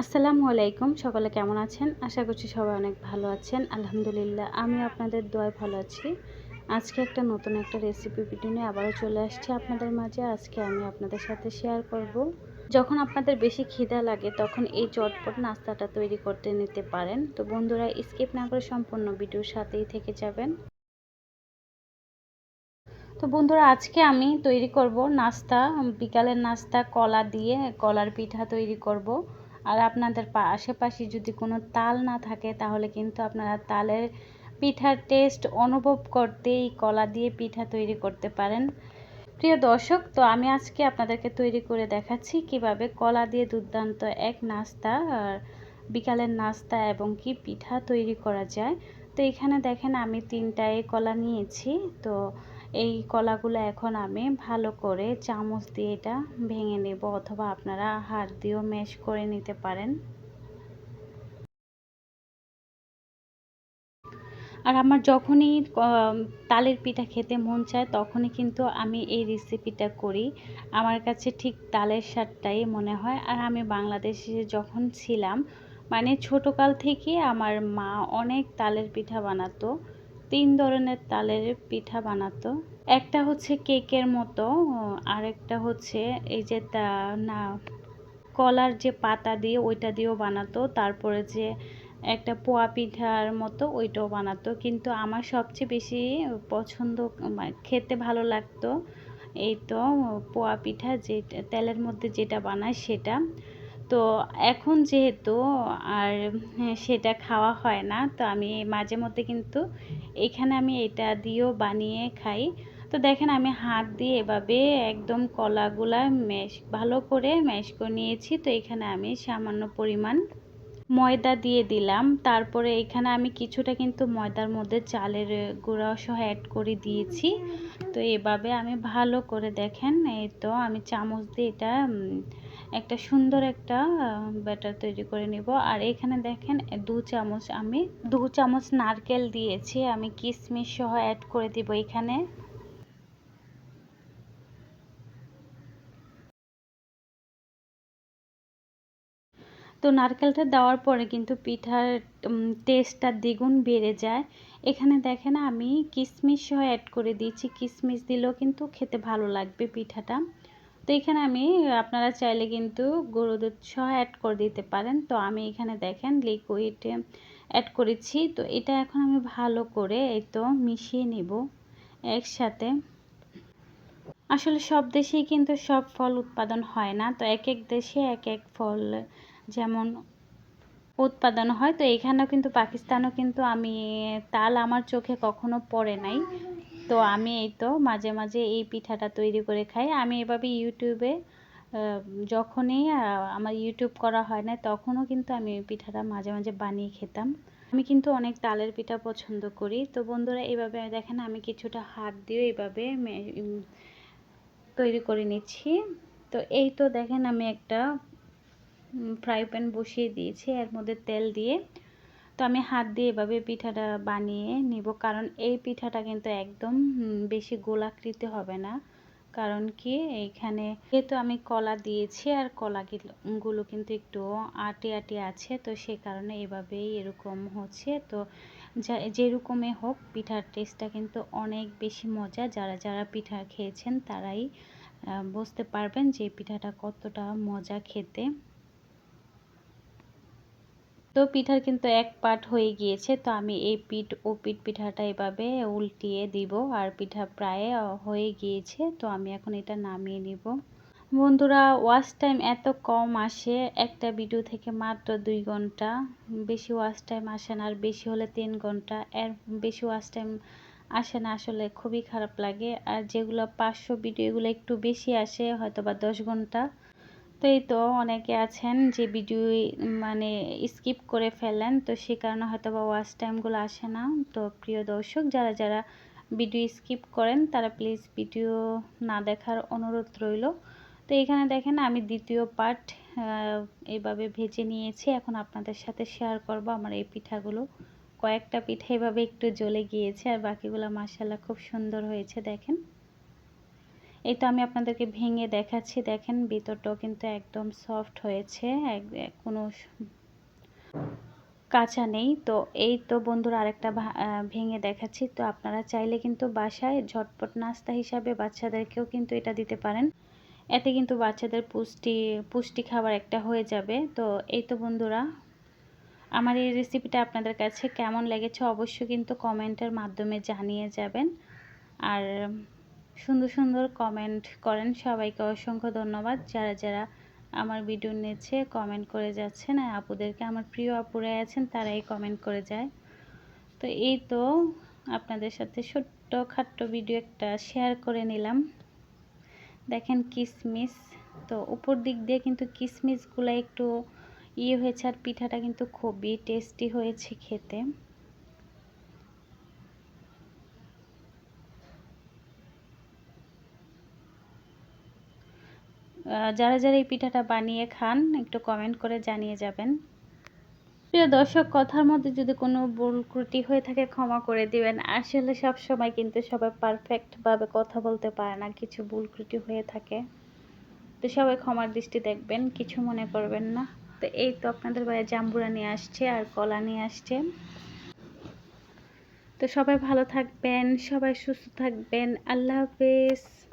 আসসালামু আলাইকুম, সকলে কেমন আছেন? আশা করছি সবাই অনেক ভালো আছেন। আলহামদুলিল্লাহ, আমি আপনাদের দোয়ায় ভালো আছি। আজকে একটা নতুন একটা রেসিপি ভিডিও নিয়ে আবারও চলে আসছি আপনাদের মাঝে। আজকে আমি আপনাদের সাথে শেয়ার করব। যখন আপনাদের বেশি খিদা লাগে, তখন এই চটপট নাস্তাটা তৈরি করতে নিতে পারেন। তো বন্ধুরা স্কিপ না করে সম্পূর্ণ ভিডিওর সাথেই থেকে যাবেন। তো বন্ধুরা, আজকে আমি তৈরি করব নাস্তা, বিকালের নাস্তা, কলা দিয়ে কলার পিঠা তৈরি করব। আর আপনাদের আশেপাশে যদি কোনো তাল না থাকে, তাহলে কিন্তু আপনারা তালের পিঠার টেস্ট অনুভব করতেই কলা দিয়ে পিঠা তৈরি করতে পারেন। প্রিয় দর্শক, তো আমি আজকে আপনাদেরকে তৈরি করে দেখাচ্ছি কীভাবে কলা দিয়ে দুর্দান্ত এক নাস্তা, আর বিকালের নাস্তা এবং কি পিঠা তৈরি করা যায়। তো এখানে দেখেন আমি তিনটায় কলা নিয়েছি। তো এই কলাগুলো এখন আমি ভালো করে চামচ দিয়ে এটা ভেঙে নেব অথবা আপনারা হাত দিয়েও ম্যাশ করে নিতে পারেন। আর আমার যখনই তালের পিঠা খেতে মন চায় তখনই কিন্তু আমি এই রেসিপিটা করি। আমার কাছে ঠিক তালের স্বাদটাই মনে হয়। আর আমি বাংলাদেশে যখন ছিলাম মানে ছোটোকাল থেকে আমার মা অনেক তালের পিঠা বানাতো। তিন ধরনের তালের পিঠা বানাতো। একটা হচ্ছে কেকের মতো, আরেকটা হচ্ছে এই যে তা, না, কলার যে পাতা দিয়ে ওইটা দিয়েও বানাতো। তারপরে যে একটা পোয়া পিঠার মতো ওইটাও বানাতো। কিন্তু আমার সবচেয়ে বেশি পছন্দ খেতে ভালো লাগতো এই তো পোয়া পিঠা যে, তেলের মধ্যে যেটা বানায় সেটা। তো এখন যেহেতু আর হ্যাঁ, সেটা খাওয়া হয় না তো আমি মাঝে মধ্যে কিন্তু এখানে আমি এটা দিয়েও বানিয়ে খাই। তো দেখেন আমি হাত দিয়ে এভাবে একদম কলাগুলা ম্যাশ ভালো করে ম্যাশ করে নিয়েছি তো এখানে আমি সামান্য পরিমাণ ময়দা দিয়ে দিলাম। তারপরে এখানে আমি কিছুটা কিন্তু ময়দার মধ্যে চালের গুঁড়া সহ অ্যাড করে দিয়েছি। তো এভাবে আমি ভালো করে দেখেন, এই তো আমি চামচ দিয়ে এটা একটা সুন্দর একটা ব্যাটার তৈরি করে নিব। আর এখানে দেখেন, দু চামচ আমি, দু চামচ নারকেল দিয়েছি। আমি কিশমিশ সহ অ্যাড করে দিব এখানে। তো নারকেলটা দেওয়ার পরে কিন্তু পিঠার টেস্টটা দ্বিগুণ বেড়ে যায়। এখানে দেখেন আমি কিশমিশ সহ অ্যাড করে দিয়েছি। কিশমিশ দিলেও কিন্তু খেতে ভালো লাগবে পিঠাটা। তো এখানে আমি, আপনারা চাইলে কিন্তু গরু দুধ সহ অ্যাড করে দিতে পারেন। তো আমি এখানে দেখেন লিকুইড অ্যাড করেছি। তো এটা এখন আমি ভালো করে এই তো মিশিয়ে নেব একসাথে। আসলে সব দেশেই কিন্তু সব ফল উৎপাদন হয় না। তো এক এক দেশে এক এক ফল যেমন উৎপাদন হয়, তো এখানেও কিন্তু, পাকিস্তানও কিন্তু আমি তাল আমার চোখে কখনো পড়ে নাই। তো আমি এই তো মাঝে মাঝে এই পিঠাটা তৈরি করে খাই। আমি এভাবে ইউটিউবে যখনই আমার ইউটিউব করা হয় না, তখনও কিন্তু আমি ওই পিঠাটা মাঝে মাঝে বানিয়ে খেতাম। আমি কিন্তু অনেক তালের পিঠা পছন্দ করি। তো বন্ধুরা এইভাবে দেখেন, আমি কিছুটা হাত দিয়ে এইভাবে তৈরি করে নিচ্ছি। তো এই তো দেখেন, আমি একটা ফ্রাই প্যান বসিয়ে দিয়েছি, এর মধ্যে তেল দিয়ে। তো আমি হাত দিয়ে এভাবে পিঠাটা বানিয়ে নিব, কারণ এই পিঠাটা কিন্তু একদম বেশি গোলাকৃতি হবে না। কারণ কি এইখানে যেহেতু আমি কলা দিয়েছি, আর কলাগুলো কিন্তু একটু আটি আটি আছে, তো সেই কারণে এভাবেই এরকম হচ্ছে। তো যা যেরকমই হোক, পিঠার টেস্টটা কিন্তু অনেক বেশি মজা যারা যারা পিঠা খেয়েছেন, তারাই বুঝতে পারবেন যে পিঠাটা কতটা মজা খেতে। তো পিঠার কিন্তু এক পাট হয়ে গিয়েছে, তো আমি এই পিঠ ও পিঠ পিঠাটা এভাবে উল্টিয়ে দিব। আর পিঠা প্রায় হয়ে গিয়েছে, তো আমি এখন এটা নামিয়ে নিব। বন্ধুরা ওয়াচ টাইম এত কম আসে, একটা ভিডিও থেকে মাত্র দুই ঘণ্টা। বেশি ওয়াচ টাইম আসে না, আর বেশি হলে তিন ঘণ্টা। এর বেশি ওয়াচ টাইম আসে না, আসলে খুবই খারাপ লাগে। আর যেগুলো পাঁচশো ভিডিও, এগুলো একটু বেশি আসে হয়তো বা দশ ঘণ্টা। তো এই তো অনেকে আছেন যে ভিডিও মানে স্কিপ করে ফেলেন, তো সে কারণে হয়তো বা ওয়াচ টাইমগুলো আসে না। তো প্রিয় দর্শক, যারা যারা ভিডিও স্কিপ করেন, তারা প্লিজ ভিডিও না দেখার অনুরোধ রইল। তো এখানে দেখেন, আমি দ্বিতীয় পার্ট এইভাবে ভেজে নিয়েছি। এখন আপনাদের সাথে শেয়ার করব আমার এই পিঠাগুলো। কয়েকটা পিঠা এভাবে একটু জ্বলে গিয়েছে, আর বাকিগুলো মাসাল্লাহ খুব সুন্দর হয়েছে, দেখেন। এই তো আমি আপনাদেরকে ভেঙে দেখাচ্ছি। দেখেন, ভিতরটাও কিন্তু একদম সফট হয়েছে। কোনো কাঁচা নেই। তো এই তো বন্ধুরা আরেকটা ভেঙে দেখাচ্ছি। তো আপনারা চাইলে কিন্তু বাসায় ঝটপট নাস্তা হিসাবে বাচ্চাদেরকেও কিন্তু এটা দিতে পারেন। এতে কিন্তু বাচ্চাদের পুষ্টি পুষ্টি খাবার একটা হয়ে যাবে। তো এই তো বন্ধুরা, আমার এই রেসিপিটা আপনাদের কাছে কেমন লেগেছে অবশ্যই কিন্তু কমেন্টের মাধ্যমে জানিয়ে যাবেন। আর সুন্দর সুন্দর কমেন্ট করেন। সবাইকে অসংখ্য ধন্যবাদ। যারা যারা আমার ভিডিও নিচ্ছে কমেন্ট করে যাচ্ছেন, আর আপুদেরকে আমার প্রিয় আপুরা আছেন, তারাই কমেন্ট করে যায়। তো এই তো আপনাদের সাথে ছোট্ট খাট্ট ভিডিও একটা শেয়ার করে নিলাম। দেখেন কিসমিস। তো উপর দিক দিয়ে কিন্তু কিসমিসগুলো একটু ইয়ে হয়েছে, আর পিঠাটা কিন্তু খুবই টেস্টি হয়েছে খেতে। যারা যারা এই পিঠাটা বানিয়ে খান, একটু কমেন্ট করে জানিয়ে যাবেন। প্রিয় দর্শক, কথার মধ্যে যদি কোনো ভুল ত্রুটি হয়ে থাকে, ক্ষমা করে দিবেন। আসলে সব সময় কিন্তু সবাই পারফেক্টভাবে কথা বলতে পারে না, কিছু ভুল ত্রুটি হয়ে থাকে। তো সবাই ক্ষমার দৃষ্টি দেখবেন, কিছু মনে করবেন না। তো এই তো আপনাদের বাইরে জাম্বুরা নিয়ে আসছে আর কলা নিয়ে আসছে। তো সবাই ভালো থাকবেন, সবাই সুস্থ থাকবেন। আল্লাহ হাফেজ।